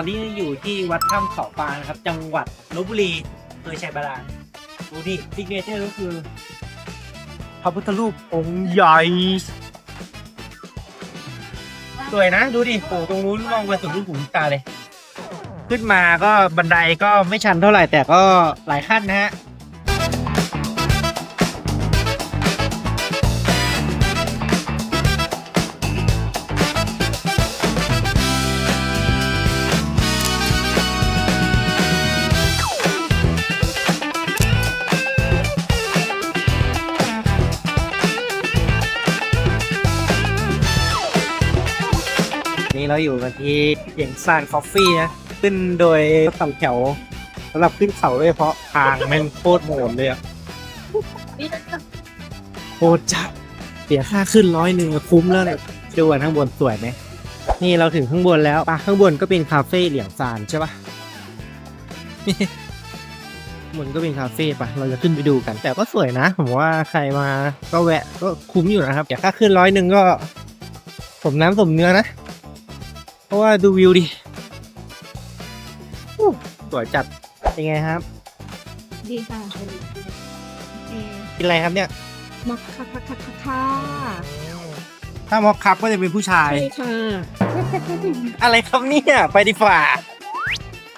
อนนี้อยู่ที่วัดถ้ำเขาปานะครับ จังหวัดลบบุรีอำเภอชัยบาดานดูดิซิกเนเจอร์ก็คือพระพุทธรูปองค์ใหญ่ สวยนะ ดูดิโอ้ตรงนู้นมองไปสุดลูกหูลูกตาเลย ขึ้นมาก็บันไดก็ไม่ชันเท่าไหร่แต่ก็หลายขั้นนะฮะ เราอยู่กันที่เสียงซานคอฟฟี่นะ ขึ้นโดยสองแถวสำหรับขึ้นเขาโดยเฉพาะทางแม่งโคตรโหดเลยอะโคตรจัดเสียค่าขึ้นร้อยหนึ่งคุ้มแล้วเนี่ยดูกันข้างบนสวยไหมนี่เราถึงข้างบนแล้วปะข้างบนก็เป็นคาเฟ่เหลียงซานใช่ปะข้างบนก็เป็นคาเฟ่ปะเราจะขึ้นไปดูกัน แต่ก็สวยนะ ผมว่าใครมาก็แวะก็คุ้มอยู่นะครับแต่ค่าขึ้นร้อยหนึ่งก็ สมน้ำสมเนื้อนะ เพราะว่าดูวิวดิอู้สวยจัดเป็นไงครับ ดีค่ะเออกินอะไรครับเนี่ยมักค่ะค่ะค่ะค่ะค่ะถ้ามอคคัพก็จะเป็นผู้ชาย ใช่ค่ะอะไรครับเนี่ยไปดีฝ่า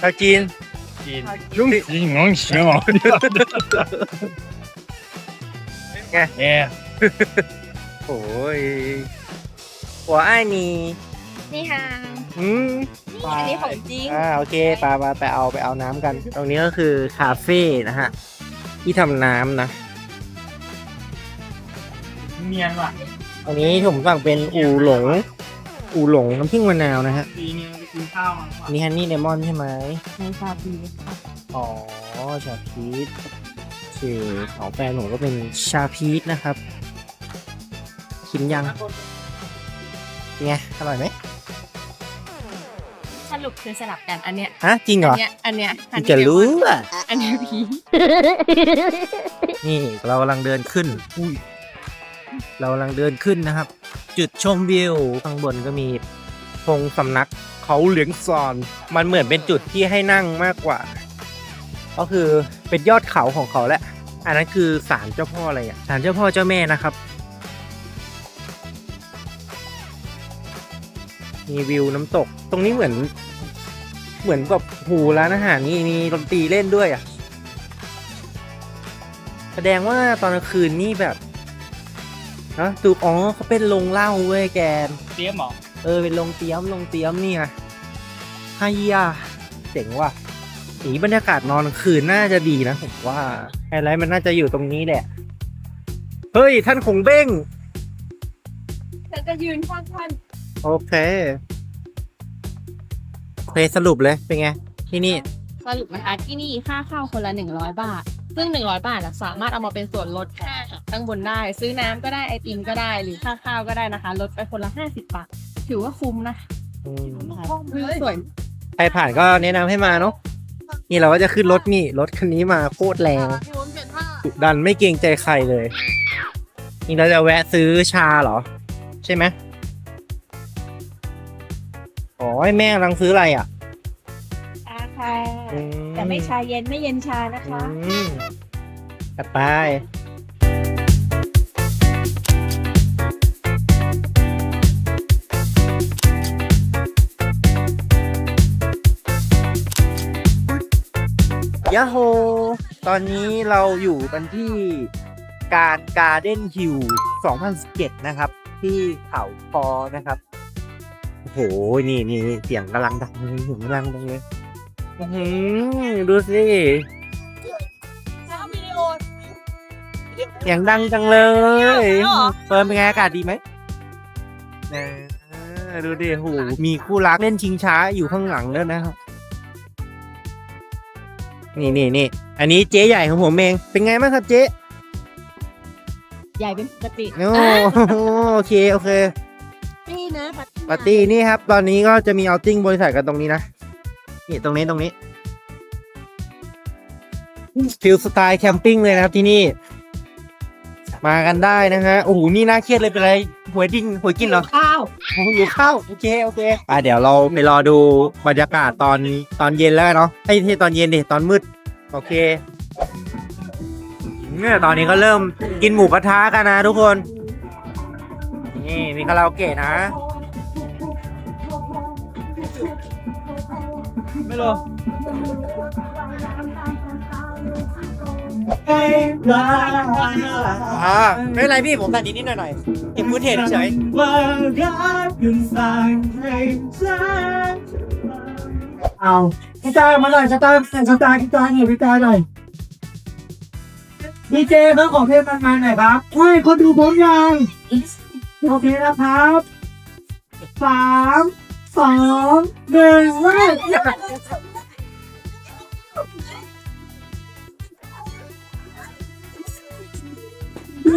ชาวจีนจีนลุงจีนงงเชียวไงเอ๊ะโอ้ยหัวไอ้ายนี่นี่ค่ะ อืมนี่อันนี้ของจริง อ่าโอเคไปไปไปเอาไปเอาน้ำกัน ตรงนี้ก็คือคาเฟ่นะฮะ ที่ทำน้ำนะ เนียนว่ะอันนี้ผมสั่งเป็นอูหลง อูหลงน้ำผึ้งมะนาวนะฮะปีนึงไปกินข้าวมาอันนี้ฮันนี่เลมอนใช่ไหม ในชาบีค่ะอ๋อ ชาพีชโอเคของแฟนผมก็เป็นชาพีชนะครับ กินยัง เป็นไง อร่อยไหมส รุปคือสลับกันอันเนี้ยฮะจริงเหรอัอเนี้ยอันเนี้ยอันจะเนี้ยรู้อะอันเนี้ยพีนี่เรากำลังเดินขึ้นอุ้ยเรากำลังเดินขึ้นนะครับ จุดชมวิวข้างบนก็มีธงสำนักเขาเหลียงซอน มันเหมือนเป็นจุดที่ให้นั่งมากกว่า ก็คือเป็นยอดเขาของเขาแหละ อันนั้นคือศาลเจ้าพ่ออะไรอะศาลเจ้าพ่อเจ้าแม่นะครับ มีวิวน้ำตก ตรงนี้เหมือน เหมือนกับหูร้านอาหารนี่มีดนตรีเล่นด้วยอะ แสดงว่าตอนกลางคืนนี่แบบเนอะดูอ๋อเขาเป็นโรงเหล้าเว้ยแกนเตรียมหรอเออเป็นโรงเตี้ยมโรงเตี้ยมนี่ไงไฮยาเจ๋งว่ะสีบรรยากาศนอนกลางคืนน่าจะดีนะผมว่าไฮไลท์มันน่าจะอยู่ตรงนี้แหละเฮ้ยท่านคงเบ้งฉันจะยืนข้างท่าน โอเคโอเคสรุปเลยเป็นไง ที่นี่ สรุปนะคะที่นี่ค่าเข้าคนละหนึ่งร้อยบาท ซึ่งหนึ่งร้อยบาทอะสามารถเอามาเป็นส่วนลดค่าตั้งบนได้ ซื้อน้ำก็ได้ไอติมก็ได้หรือค่าข้าวก็ได้นะคะ ลดไปคนละห้าสิบบาท ถือว่าคุ้มนะอืมวิวสวยใครผ่านก็แนะนำให้มาเนาะนี่เราก็จะขึ้นรถนี่ รถคันนี้มาโคตรแรงพี่วุ้นเปลี่ยนผ้าดุดันไม่เกรงใจใครเลย นี่เราจะแวะซื้อชาเหรอ ใช่ไหม อ๋อให้แม่กำลังซื้ออะไรอะชาค่ะ อืแต่ไม่ชาเย็นไม่เย็นชานะคะ อืมกระตายยาโฮ ตอนนี้เราอยู่กันที่การการ์เด้นฮิล2017 นะครับ ที่เขาคอนะครับโอ้โหนี่นี่นี่เสียงกำลังดังเลยเสียงกำลังดังเลยอื้อหือดูสิเสียงดังจังเลยเฟิร์นเป็นไงอากาศดีไหมนะดูดิโหมีคู่รักเล่นชิงช้าอยู่ข้างหลังแล้วนะครับ นี่นี่นี่อันนี้เจ๊ใหญ่ของผมเอง เป็นไงบ้างครับเจ๊ ใหญ่เป็นปกติ โอ้โอเค โอเค นี่นะ ปาร์ตี้นี่ครับ ตอนนี้ก็จะมีเอาติ้งบริษัทกันตรงนี้นะ นี่ตรงนี้ตรงนี้ฟิลสไตล์แคมปิ้งเลยนะครับที่นี่ มากันได้นะฮะโอ้โหนี่น่าเครียดเลยเป็นไรหวยดิ้งหวยกินเหรอข้าวโอ้โหหิวข้าวโอเคโอเคอะเดี๋ยวเราไปรอดูบรรยากาศตอนตอนเย็นแล้วกันเนาะไอ้ที่ตอนเย็นดิตอนมืด โอเคเนี่ยตอนนี้ก็เริ่มกินหมูกระทะกันนะทุกคน นี่มีคาราโอเกะนะ ไม่รู้อ่าไม่เป็นไรพี่ผมตัดนิดนิดหน่อยหน่อยเก็บฟุตเทจเฉยเอากีตาร์มาหน่อยกีตาร์กีตาร์กีตาร์หน่อยกีตาร์หน่อยดีเจเพิ่งของเพลงมันมาหน่อยครับเฮ้ยคนดูผมยังโอเคนะครับสาม สองหนึ่งเริ่มจิ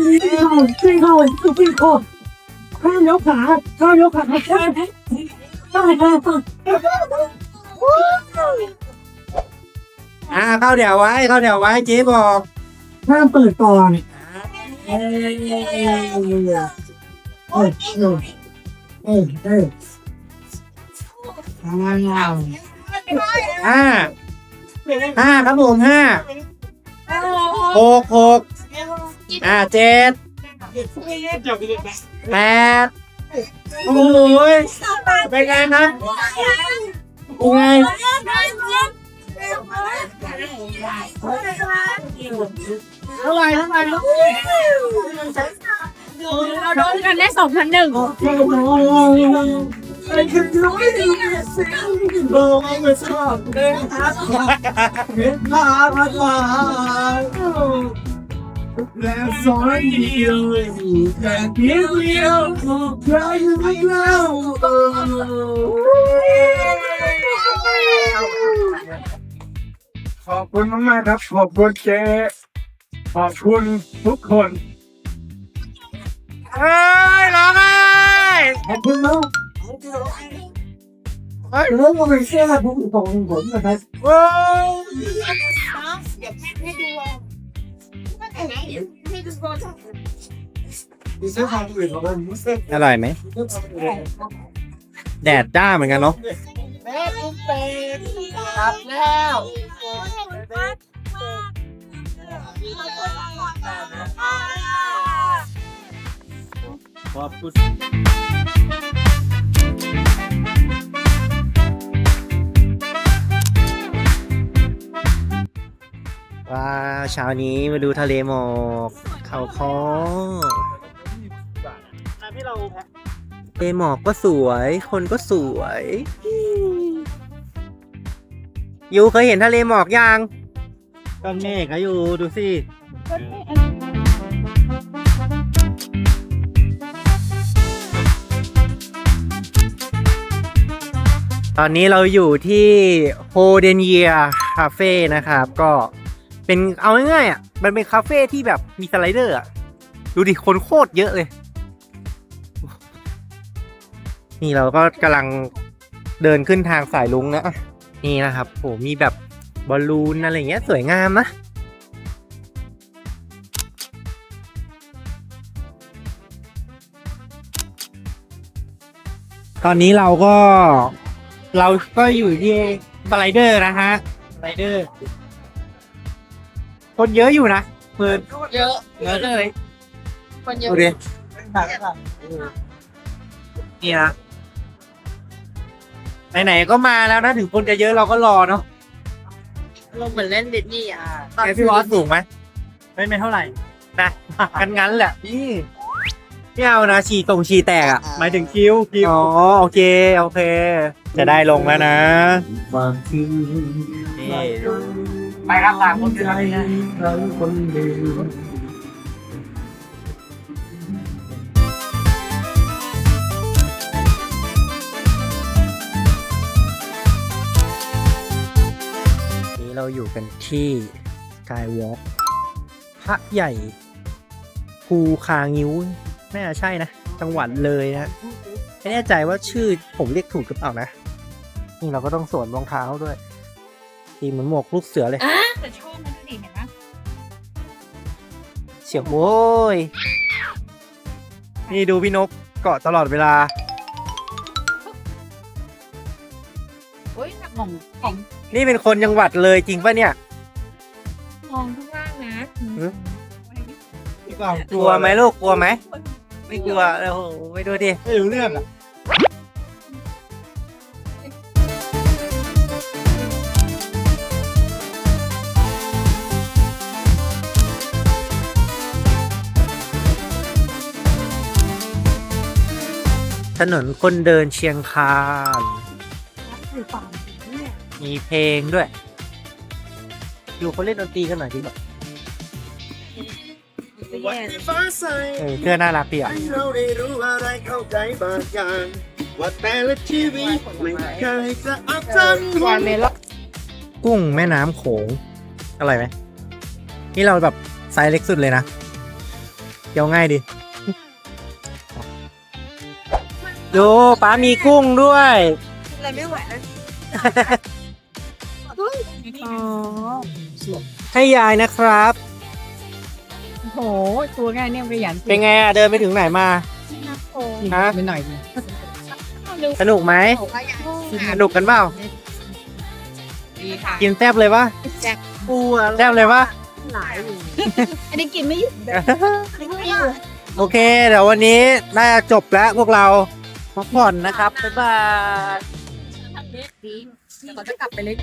้งเขาจิ้งเขาจิ้งเขาข้ามยกขาข้ามยกขาข้ามข้ามข้ามอ่าเข้าแถวไว้เข้าแถวไว้เจ๊บอกห้ามเปิดก่อนเอ้ยเอ้ยเอ้ยเอ้ยเอ้ยเอ้ย ห้าห้าครับผมห้าหกหกอ่าเจ็ดแปดโอ้ยเป็นไงครับเป็นไงเท่าไรเท่าไหร่เราโดนกันได้สองพันหนึ่ง เป็นคือรู้ไม่ดีสิโอ้ยไม่ชอบเดินทางเห็นพาพัดมาแล้วสอนเดียวแต่เพียงเดียวใครไม่เล่าขอบคุณมากๆครับ ขอบคุณเจ๊ขอบคุณทุกคนเฮ้ยร้องไห้ขอบคุณมาก เฮ้ยรู้ว่าเป็นเชื่อผมตรงผมนะครับโอ้อร่อยไหมแดดจ้าเหมือนกันเนาะครับแล้วขอบคุณ เช้านี้มาดูทะเลหมอกเขาคอทะเลหมอกก็สวย คนก็สวย ยูเคยเห็นทะเลหมอกยังก้อนเมฆอะยูดูสิ ตอนนี้เราอยู่ที่โฮเดนเยียคาเฟ่นะครับก็ เป็นเอาง่ายๆอะ มันเป็นคาเฟ่ที่แบบมีสไลเดอร์อะ ดูดิคนโคตรเยอะเลย นี่เราก็กำลังเดินขึ้นทางสายลุงนะ นี่นะครับโหมีแบบบอลลูนอะไรเงี้ยสวยงามนะตอนนี้เราก็เราก็อยู่ที่สไลเดอร์นะฮะสไลเดอร์ คนเยอะอยู่นะเปิดเยอะเยอะเลย คนเยอะดูดินี่นะไหนๆก็มาแล้วนะถึงคนจะเยอะเราก็รอเนาะลงเหมือนเล่นดิสนีย์อะไอพี่วอสสูงไหมไม่ไม่เท่าไหร่นะกันงั้นแหละพี่ไม่เอานะฉี่ตรงฉี่แตกอะหมายถึงคิวคิวอ๋อโอเคโอเค จะได้ลงแล้วนะบางทีนี่ ไปครับสามคนใจเราคนเดียวนี้เราอยู่กันที่กายวอล์กพระใหญ่ภูคางิ้วน่าใช่นะ จังหวัดเลยนะไม่แน่ใจว่าชื่อผมเรียกถูกหรือเปล่านะ นี่เราก็ต้องสวมรองเท้าด้วย ตีเหมือนหมวกลูกเสือเลย แต่ชอบมันดิเห็นไหมเฉียวโว้ยนี่ดูพี่นกเกาะตลอดเวลา โอ้ยของของนี่เป็นคนจังหวัดเลยจริงปะเนี่ย มองข้างล่างนะหือ กลัวไหมลูกกลัวไหมไม่กลัวโอ้โหไปดูดิ ไม่รู้เรื่องอะ ถนนคนเดินเชียงคานมีเพลงด้วย อยู่เขาเล่นดนตรีกันหน่อยดีกว่าวันที่ฟ้าใสเออเพื่อนน่ารักดีอะให้เราได้รู้อะไรเข้าใจบางอย่างว่าแต่ละชีวิตไม่เคยจะอับจำวันกุ้งแม่น้ำโขงอร่อยไหมนี่เราแบบไซส์เล็กสุดเลยนะเกี่ยวง่ายดิ ดูป้ามีกุ้งด้วยอะไรไม่ไหวแล้วให้ยายนะครับ โอ้โห ตัวง่ายเนี่ยไปหยันเป็นไงอะเดินไปถึงไหนมาฮะไปหน่อยสนุกไหมสนุกกันเปล่าดีค่ะกินแซบเลยปะแจ็คปูแซบเลยปะหลายอันนี้กินไม่หยุดเลยไม่หยุดโอเค เดี๋ยววันนี้น่าจะจบแล้วพวกเรา พักผ่อนนะครับ บ๊ายบายทำเด็ดดีเดี๋ยวเขาจะกลับไปเล่น